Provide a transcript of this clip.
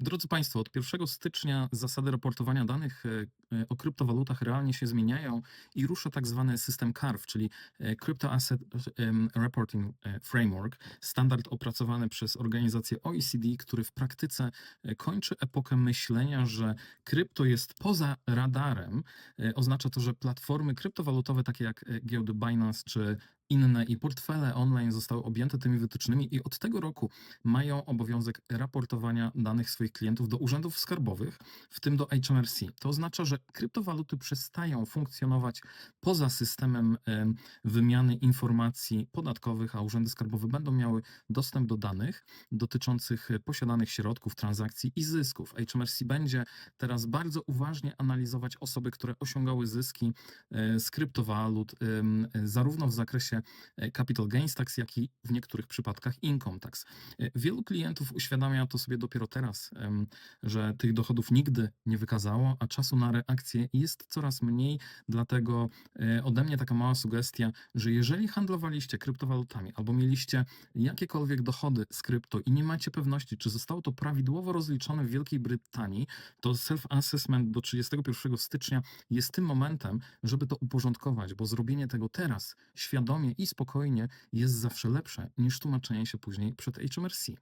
Drodzy Państwo, od 1 stycznia zasady raportowania danych e, e, o kryptowalutach realnie się zmieniają i rusza tak zwany system CARF, czyli e, Crypto Asset Reporting Framework, standard opracowany przez organizację OECD, który w praktyce kończy epokę myślenia, że krypto jest poza radarem. Oznacza to, że platformy kryptowalutowe takie jak giełdy Binance czy inne i portfele online zostały objęte tymi wytycznymi i od tego roku mają obowiązek raportowania danych swoich klientów do urzędów skarbowych, w tym do HMRC. To oznacza, że kryptowaluty przestają funkcjonować poza systemem em, wymiany informacji podatkowych, a urzędy skarbowe będą miały dostęp do danych dotyczących posiadanych środków, transakcji i zysków. HMRC będzie teraz bardzo uważnie analizować osoby, które osiągały zyski e, z kryptowalut, e, zarówno w zakresie e, capital gains tax, jak i w niektórych przypadkach income tax. E, Wielu klientów uświadamia to sobie dopiero teraz, że tych dochodów nigdy nie wykazało, a czasu na reakcję jest coraz mniej. Dlatego e, ode mnie taka mała sugestia, że jeżeli handlowaliście kryptowalutami albo mieliście jakiekolwiek dochody z krypto i nie macie pewności, czy zostało to prawidłowo rozliczone w Wielkiej Brytanii, to self-assessment do 31 stycznia jest tym momentem, żeby to uporządkować, bo zrobienie tego teraz świadomie i spokojnie jest zawsze lepsze niż tłumaczenie się później przed HMRC.